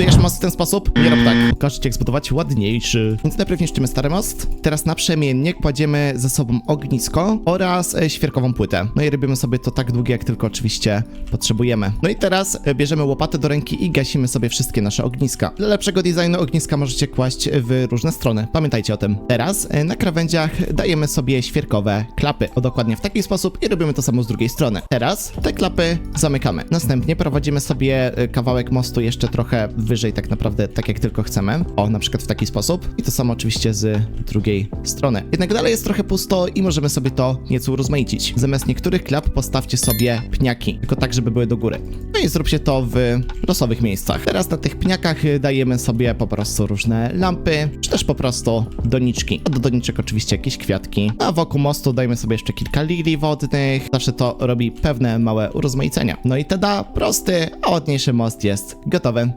budujesz most w ten sposób? Nie rób tak. Pokażę ci jak zbudować ładniejszy. Więc najpierw niszczymy stary most. Teraz na przemiennie kładziemy ze sobą ognisko oraz e, świerkową płytę. No i robimy sobie to tak długie, jak tylko oczywiście potrzebujemy. No i teraz e, bierzemy łopatę do ręki i gasimy sobie wszystkie nasze ogniska. Dla lepszego designu ogniska możecie kłaść w różne strony. Pamiętajcie o tym. Teraz e, na krawędziach dajemy sobie świerkowe klapy. O dokładnie w taki sposób i robimy to samo z drugiej strony. Teraz te klapy zamykamy. Następnie prowadzimy sobie kawałek mostu jeszcze trochę wyżej, tak naprawdę tak jak tylko chcemy. O, na przykład w taki sposób. I to samo oczywiście z drugiej strony. Jednak dalej jest trochę pusto i możemy sobie to nieco urozmaicić. Zamiast niektórych klap postawcie sobie pniaki, tylko tak, żeby były do góry. No i zróbcie to w losowych miejscach. Teraz na tych pniakach dajemy sobie po prostu różne lampy, czy też po prostu doniczki. A do doniczek oczywiście jakieś kwiatki. A wokół mostu dajmy sobie jeszcze kilka lilii wodnych. Zawsze to robi pewne małe urozmaicenia. No i tada, prosty, a ładniejszy most jest gotowy.